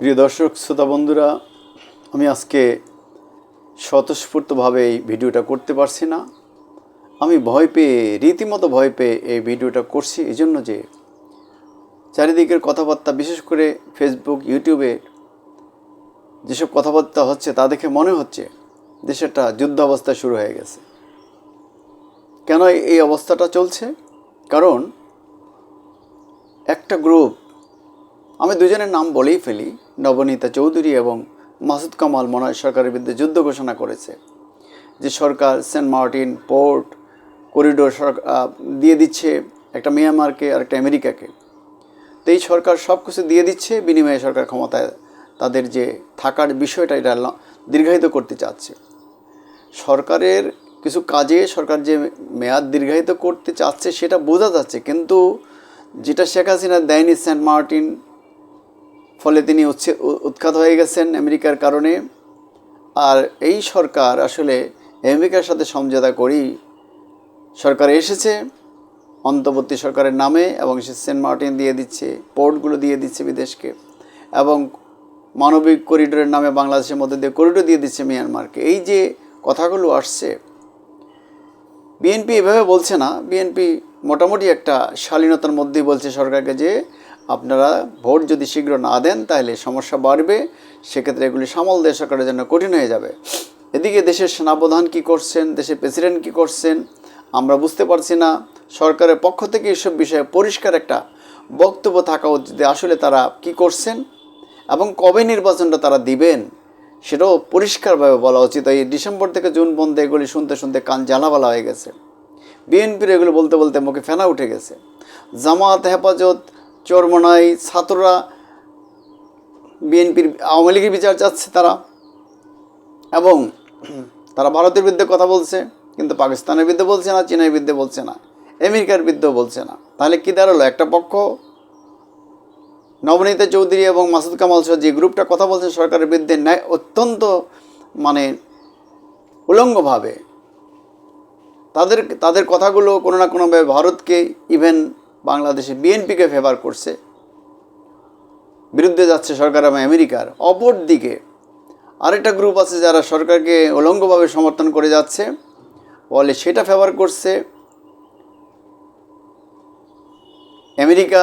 প্রিয় দর্শক, শ্রোতা বন্ধুরা, আমি আজকে স্বতঃস্ফূর্তভাবে এই ভিডিওটা করতে পারছি না। আমি ভয় পেয়ে, রীতিমতো ভয় পেয়ে এই ভিডিওটা করছি। এই জন্য যে চারিদিকের কথাবার্তা, বিশেষ করে ফেসবুক ইউটিউবে যেসব কথাবার্তা হচ্ছে, তা দেখে মনে হচ্ছে দেশেরটা যুদ্ধ অবস্থা শুরু হয়ে গেছে। কেন এই অবস্থাটা চলছে? কারণ একটা গ্রুপ আমি দুজনের নাম বলেই ফেলি নবনীতা চৌধুরী এবং মাসুদ কামাল মনোয় সরকারের বিরুদ্ধে যুদ্ধ ঘোষণা করেছে, যে সরকার সেন্ট মার্টিন পোর্ট করিডোর দিয়ে দিচ্ছে একটা মিয়ানমারকে আর একটা আমেরিকাকে। তো এই সরকার সব কিছু দিয়ে দিচ্ছে, বিনিময়ে সরকার ক্ষমতায় তাদের যে থাকার বিষয়টা এটা দীর্ঘায়িত করতে চাচ্ছে। সরকারের কিছু কাজে সরকার যে মেয়াদ দীর্ঘায়িত করতে চাচ্ছে সেটা বোঝা যাচ্ছে, কিন্তু যেটা শেখ হাসিনা দেয়নি সেন্ট মার্টিন ফলে তিনি উচ্ছে উৎখাত হয়ে গেছেন আমেরিকার কারণে। আর এই সরকার আসলে আমেরিকার সাথে সমঝোতা করেই সরকার এসেছে। অন্তর্বর্তী সরকারের নামে এবং সে সেন্ট মার্টিন দিয়ে দিচ্ছে, পোর্টগুলো দিয়ে দিচ্ছে বিদেশকে। এবং মানবিক করিডোরের নামে বাংলাদেশের মধ্যে দিয়ে করিডোর দিয়ে দিচ্ছে মিয়ানমারকে। এই যে কথাগুলো আসছে, বিএনপি এভাবে বলছে না। বিএনপি মোটামুটি একটা শালীনতার মধ্যেই বলছে সরকারকে যে আপনারা ভোট যদি শীঘ্র না দেন, তাহলে সমস্যা বাড়বে। সেক্ষেত্রে এগুলি সামাল দেশ সরকারের জন্য কঠিন হয়ে যাবে। এদিকে দেশের সেনাপ্রধান কী করছেন, দেশের প্রেসিডেন্ট কী করছেন, আমরা বুঝতে পারছি না। সরকারের পক্ষ থেকে এসব বিষয়ে পরিষ্কার একটা বক্তব্য থাকা উচিত আসলে তারা কি করছেন এবং কবে নির্বাচনটা তারা দিবেন, সেটাও পরিষ্কারভাবে বলা উচিত। এই ডিসেম্বর থেকে জুন বন্ধ এগুলি শুনতে শুনতে কান জ্বালাবালা হয়ে গেছে। বিএনপির এগুলো বলতে বলতে মুখে ফেনা উঠে গেছে। জামাত হেফাজত চরমনাই ছাত্ররা, বিএনপির আওয়ামী লীগের বিচার চাচ্ছে তারা। এবং তারা ভারতের বিরুদ্ধে কথা বলছে, কিন্তু পাকিস্তানের বিরুদ্ধে বলছে না, চীনের বিরুদ্ধে বলছে না, আমেরিকার বিরুদ্ধেও বলছে না। তাহলে কী দাঁড়াল? একটা পক্ষ, নবনীতা চৌধুরী এবং মাসুদ কামাল সহ যে গ্রুপটা কথা বলছে সরকারের বিরুদ্ধে ন্যায় অত্যন্ত মানে উলঙ্গভাবে, তাদের তাদের কথাগুলো কোনো না কোনোভাবে ভারতকে ইভেন বাংলাদেশে বিএনপিকে ফেভার করছে, বিরুদ্ধে যাচ্ছে সরকার এবং আমেরিকার অপর দিকে আরেকটা গ্রুপ আছে যারা সরকারকে উলঙ্গভাবে সমর্থন করে যাচ্ছে, বলে সেটা ফেভার করছে। আমেরিকা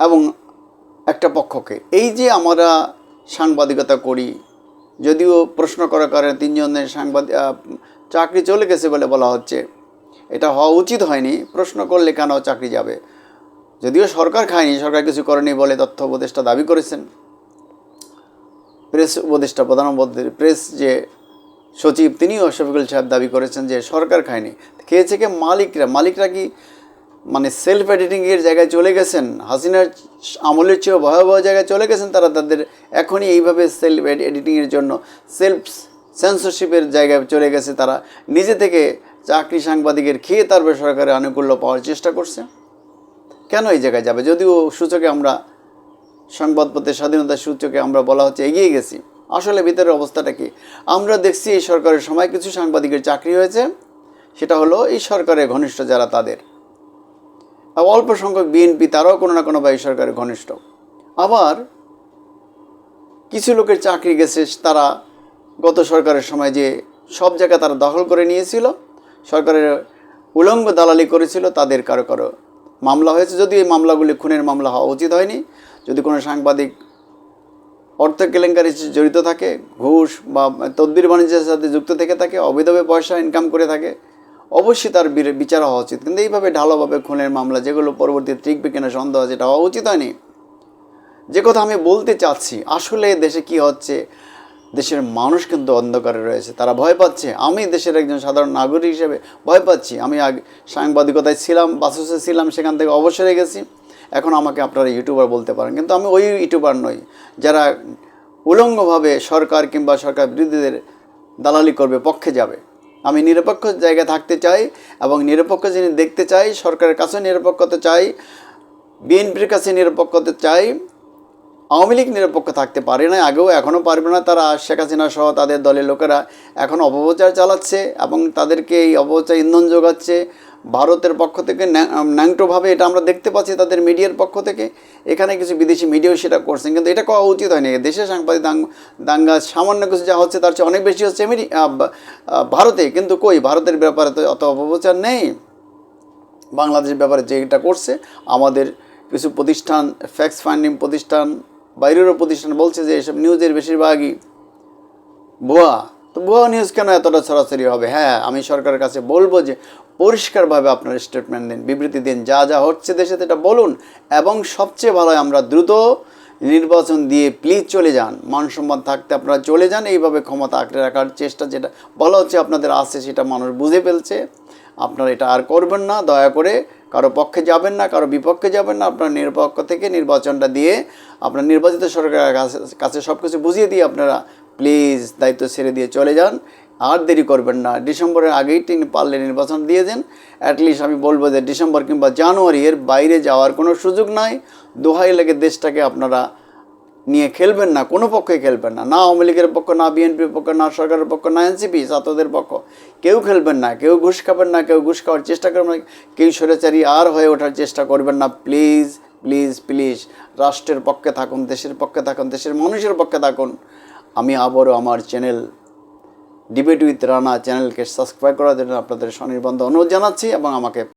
এবং একটা পক্ষকে। এই যে আমরা সাংবাদিকতা করি, যদিও প্রশ্ন করার কারণে তিনজনের সাংবাদিক চাকরি চলে গেছে বলে বলা হচ্ছে এটা হওয়া উচিত হয়নি। প্রশ্ন করলে কেন চাকরি যাবে? যদিও সরকার খায়নি, সরকার কিছু করেনি বলে তথ্য উপদেষ্টা দাবি করেছেন। প্রেস উপদেষ্টা প্রধানমন্ত্রী প্রেস যে সচিব, তিনিও শফিকুল সাহেব দাবি করেছেন যে সরকার খায়নি। খেয়েছে কি মালিকরা? মালিকরা কি মানে সেলফ এডিটিংয়ের জায়গায় চলে গেছেন? হাসিনার আমলের চেয়েও ভয়াবহ জায়গায় চলে গেছেন তারা? তাদের এখনই এইভাবে সেলফ এডিটিংয়ের জন্য সেলফ সেন্সরশিপের জায়গায় চলে গেছে তারা। নিজে থেকে চাকরি সাংবাদিকের খেয়ে তারপরে সরকারের আনুকূল্য পাওয়ার চেষ্টা করছে। কেন এই জায়গায় যাবে? যদিও সূচকে আমরা সংবাদপত্রের স্বাধীনতার সূচকে আমরা বলা হচ্ছে এগিয়ে গেছি। আসলে ভিতরের অবস্থাটা কি? আমরা দেখছি এই সরকারের সময় কিছু সাংবাদিকের চাকরি হয়েছে, সেটা হলো এই সরকারের ঘনিষ্ঠ যারা তাদের। অল্প সংখ্যক বিএনপি, তারাও কোনো না কোনোভাবে সরকারের ঘনিষ্ঠ। আবার কিছু লোকের চাকরি গেছে, তারা গত সরকারের সময় যে সব জায়গা তারা দখল করে নিয়েছিল সরকারের উলঙ্গ দালালি করেছিল, তাদের কারও কারও মামলা হয়েছে। যদিও এই মামলাগুলি খুনের মামলা হওয়া উচিত হয়নি। যদি কোনো সাংবাদিক অর্থ কেলেঙ্কারি জড়িত থাকে, ঘুষ বা তদবির বাণিজ্যের সাথে যুক্ত থেকে থাকে, অবৈধভাবে পয়সা ইনকাম করে থাকে, অবশ্যই তার বিচার হওয়া উচিত। কিন্তু এইভাবে ঢালোভাবে খুনের মামলা, যেগুলো পরবর্তীতে টিকবে কিনা সন্দেহ আছে, এটা হওয়া উচিত হয়নি। যে কথা আমি বলতে চাচ্ছি, আসলে দেশে কি হচ্ছে দেশের মানুষ কিন্তু অন্ধকারে রয়েছে। তারা ভয় পাচ্ছে। আমি দেশের একজন সাধারণ নাগরিক হিসেবে ভয় পাচ্ছি। আমি আগে সাংবাদিকতায় ছিলাম বাসুসে ছিলাম, সেখান থেকে অবসরে গেছি। এখন আমাকে আপনারা ইউটিউবার বলতে পারেন। কিন্তু আমি ওই ইউটিউবার নই। যারা উলঙ্গভাবে সরকার কিংবা সরকার বিরোধীদের দালালি করবে, পক্ষে যাবে। আমি নিরপেক্ষ জায়গায় থাকতে চাই এবং নিরপেক্ষ যিনি দেখতে চাই, সরকারের কাছে নিরপেক্ষতা চাই, বিএনপির কাছে নিরপেক্ষতা চাই আওয়ামী লীগ নিরপেক্ষ থাকতে পারে না আগেও এখনও পারবে না তারা। শেখ হাসিনা সহ তাদের দলের লোকেরা এখন অপপ্রচার চালাচ্ছে এবং তাদেরকে এই অপপ্রচার ইন্ধন যোগাচ্ছে। ভারতের পক্ষ থেকে ন্যা- ন্যাংটোভাবে এটা আমরা দেখতে পাচ্ছি তাদের মিডিয়ার পক্ষ থেকে। এখানে কিছু বিদেশি মিডিয়াও সেটা করছেন কিন্তু এটা করা উচিত হয়নি। দেশের সাংবাদিক দাঙ্গ- সামান্য কিছু যা হচ্ছে তার চেয়ে অনেক বেশি হচ্ছে আহ, ভারতে। কিন্তু কই ভারতের ব্যাপারে তো অত অপপ্রচার নেই। বাংলাদেশের ব্যাপারে যে এটা করছে আমাদের কিছু প্রতিষ্ঠান ফ্যাক্স ফাইন্ডিং প্রতিষ্ঠান বাইরেরও প্রতিষ্ঠান বলছে যে এসব নিউজের বেশিরভাগই ভুয়া। তো ভুয়া নিউজ কেন এতটা ছড়াছড়ি হবে? হ্যাঁ আমি সরকারের কাছে বলব যে পরিষ্কারভাবে আপনার স্টেটমেন্ট দিন, বিবৃতি দিন, যা যা হচ্ছে দেশে সেটা বলুন এবং সবচেয়ে ভালো আমরা দ্রুত নির্বাচন দিয়ে প্লিজ চলে যান। মান সম্মান থাকতে আপনারা চলে যান, এইভাবে ক্ষমতা আঁকড়ে রাখার চেষ্টা যেটা বলা হচ্ছে আপনাদের আছে সেটা মানুষ বুঝে ফেলছে। আপনারা এটা আর করবেন না, দয়া করে কারও পক্ষে যাবেন না, কারও বিপক্ষে যাবেন না, আপনার নিরপক্ষ থেকে নির্বাচনটা দিয়ে আপনার নির্বাচিত সরকারের কাছে সব কিছু বুঝিয়ে দিয়ে আপনারা প্লিজ দায়িত্ব ছেড়ে দিয়ে চলে যান। আর দেরি করবেন না। ডিসেম্বরের আগেই তিনি পারলে নির্বাচন দিয়ে দেন। অ্যাটলিস্ট আমি বলব যে ডিসেম্বর কিংবা জানুয়ারি এর বাইরে যাওয়ার কোনো সুযোগ নাই। দোহাই লেগে দেশটাকে আপনারা নিয়ে খেলবেন না, কোনো পক্ষে খেলবেন না। না আওয়ামী লীগের পক্ষ, না বিএনপির পক্ষ, না সরকারের পক্ষ, না এনসিপি, ছাত্রদের পক্ষ। কেউ খেলবেন না, কেউ ঘুষ খাবেন না, কেউ ঘুষ খাওয়ার চেষ্টা করবেন না। কেউ সরেচারি আর হয়ে ওঠার চেষ্টা করবেন না। প্লিজ প্লিজ প্লিজ রাষ্ট্রের পক্ষে থাকুন, দেশের পক্ষে থাকুন, দেশের মানুষের পক্ষে থাকুন, আমি আবারও আমার চ্যানেল ডিবেট উইথ রানা চ্যানেলকে সাবস্ক্রাইব করার জন্য আপনাদের স্বনির্বন্ধ অনুরোধ জানাচ্ছি এবং আমাকে